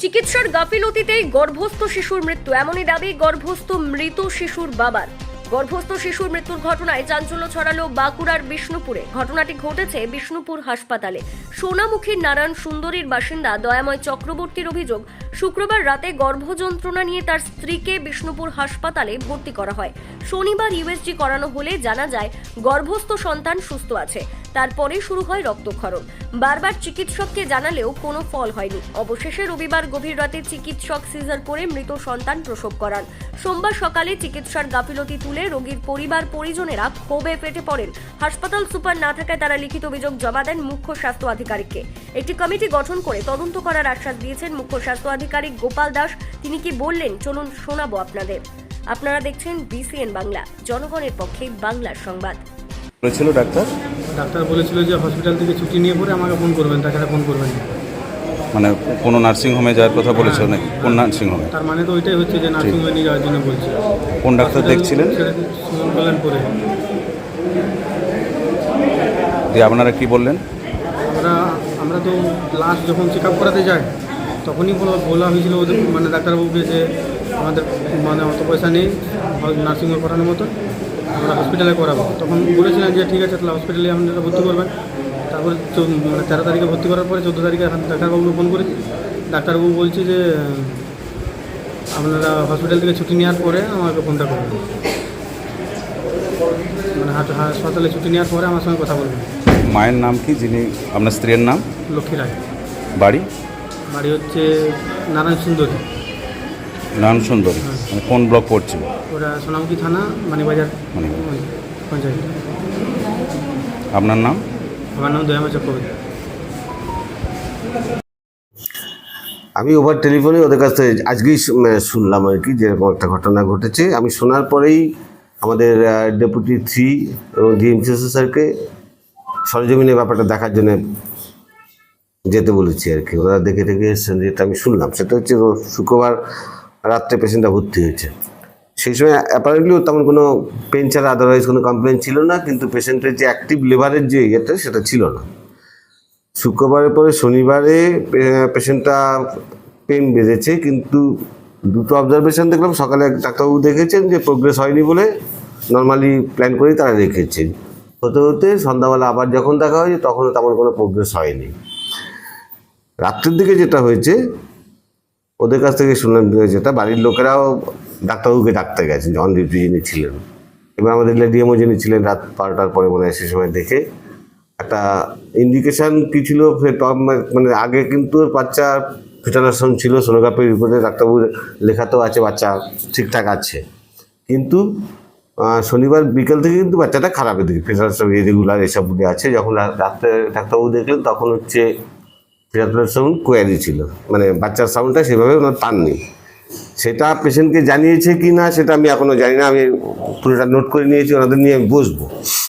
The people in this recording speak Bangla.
চিকিৎসার গাফিলতিতেই গর্ভস্থ শিশুর মৃত্যু। এমনই দাবি গর্ভস্থ মৃত শিশুর বাবার। গর্ভস্থ শিশুর মৃত্যুর ঘটনায় চাঞ্চল্য ছড়ালো বাঁকুড়ার বিষ্ণুপুরে। ঘটনাটি ঘটেছে বিষ্ণুপুর হাসপাতালে। সোনামুখীর নারায়ণ সুন্দরীর বাসিন্দা দয়াময় চক্রবর্তীর অভিযোগ, শুক্রবার রাতে গর্ভযন্ত্রণা নিয়ে তার স্ত্রীকে বিষ্ণুপুর হাসপাতালে ভর্তি করা হয়। শনিবার ইউএসজি করানো হলে জানা যায়, গর্ভস্থ সন্তান সুস্থ আছে। তারপরে শুরু হয় রক্তক্ষরণ। বারবার চিকিৎসককে জানালেও কোনো ফল হয়নি। অবশেষে রবিবার গভীর রাতে চিকিৎসক সিজার করে মৃত সন্তান প্রসব করান। সোমবার সকালে চিকিৎসার গাফিলতি তুলে রোগীর পরিবার পরিজনেরা ক্ষোভে ফেটে পড়েন। হাসপাতাল সুপার না থাকায় তারা লিখিত অভিযোগ জমা দেন মুখ্য স্বাস্থ্য আধিকারিককে। একটি কমিটি গঠন করে তদন্ত করার আশ্বাস দিয়েছেন মুখ্য স্বাস্থ্য আধিকারিক গোপাল দাস। তিনি কি বললেন? চলুন শোনাবো আপনাদের। আপনারা দেখছেন বিসিএন বাংলা। জনগণের পক্ষে বাংলার সংবাদ। বলেছিল ডাক্তার? ডাক্তার বলেছিল যে হসপিটাল থেকে ছুটি নিয়ে পরে আমাকে ফোন করবেন তাকে ফোন করবেন না। মানে কোনো নার্সিং হোমে যাওয়ার কথা বলেছিল নাকি? কোন নার্সিং হোমে তার মানে তো ওইটাই হচ্ছে যে নার্সিং হোমে নিয়ে যাওয়ার জন্য বলছে। কোন ডাক্তার দেখছিলেন? সুমন কল্যাণপুরে দিয়ে আপনারা কি বললেন? আমরা আমরা তো লাস্ট যখন চেক আপ করাতে যাই তখনই বলা বলা হয়েছিল ওদের মানে ডাক্তারবাবুকে যে আমাদের মানে অত পয়সা নেই নার্সিংহোমে করানোর মতো আমরা হসপিটালে করাবো। তখন বলেছিলেন যে ঠিক আছে তাহলে হসপিটালে আপনারা ভর্তি করবেন। তারপরে মানে তেরো তারিখে ভর্তি করার পরে চোদ্দ তারিখে এখন ডাক্তারবাবুকে ফোন করেছি। ডাক্তারবাবু বলছে যে আপনারা হসপিটাল থেকে ছুটি নেওয়ার পরে আমাকে ফোনটা করবেন। মানে হাসপাতালে ছুটি নেওয়ার পরে আমার সঙ্গে কথা বলবেন। মায়ের নাম কি? যিনি আপনার স্ত্রীর নাম? লক্ষ্মী রায়। বাড়ি? বাড়ি হচ্ছে নারায়ণ সুন্দরী। নারায়ণ সুন্দরী। মানে কোন ব্লক পড়ছিল? ওটা সোনামুখী থানা মানিবাজার মানে পঞ্চায়েত। আপনার নাম? আমার নাম দয়ামা চক্রবর্তী। আমি ওভার টেলিফোনে ওদের কাছ থেকে আজকেই মানে শুনলাম আর কি যেরকম একটা ঘটনা ঘটেছে। আমি শোনার পরেই আমাদের ডেপুটি থ্রি এবং ডিএমসিএস স্যারকে সরজমিনে ব্যাপারটা দেখার জন্য যেতে বলেছি আর কি। ওরা দেখে দেখে এসেছেন যেটা আমি শুনলাম। সেটা হচ্ছে শুক্রবার রাত্রে পেশেন্টটা ভর্তি হয়েছে। সেই সময় অ্যাপারেন্টলিও তেমন কোনো পেন ছাড়া আদারওয়াইজ কোনো কমপ্লেন ছিল না, কিন্তু পেশেন্টের যে অ্যাক্টিভ লিভারের যে ইয়েটা সেটা ছিল না। শুক্রবারের পরে শনিবারে পেশেন্টটা পেন বেড়েছে কিন্তু দুটো অবজারভেশন দেখলাম। সকালে ডাক্তারবাবু দেখেছেন যে প্রোগ্রেস হয়নি বলে নর্মালি প্ল্যান করেই তারা রেখেছেন। হতে হতে সন্ধ্যাবেলা আবার যখন দেখা হয়েছে, তখনও তেমন কোনো প্রোগ্রেস হয়নি। রাত্রের দিকে যেটা হয়েছে, ওদের কাছ থেকে শুনলাম যেটা বাড়ির লোকেরাও ডাক্তারবাবুকে ডাকতে গেছেন অন ডিউটি যিনি ছিলেন। এবার আমাদের লেডিএমও যিনি ছিলেন রাত বারোটার পরে মনে হয় সে সময় দেখে একটা ইন্ডিকেশন কী ছিল মানে আগে কিন্তু বাচ্চা ফিটানাশন ছিল সোনোগ্রাফির রিপোর্টে ডাক্তারবাবু লেখাতেও আছে, বাচ্চা ঠিকঠাক আছে। কিন্তু শনিবার বিকেল থেকে কিন্তু বাচ্চাটা খারাপের দিকে ফিটানাশন ইরেগুলার এসবগুলি আছে। যখন ডাক্তার ডাক্তারবাবু দেখলেন, তখন হচ্ছে ফিটানাশন কোয়ারি ছিল। মানে বাচ্চার সাউন্ডটা সেভাবে ওনার পাননি সেটা পেশেন্টকে জানিয়েছে কি না, সেটা আমি এখনও জানি না। আমি পুরোটা নোট করে নিয়েছি, ওনাদের নিয়ে আমি বসবো।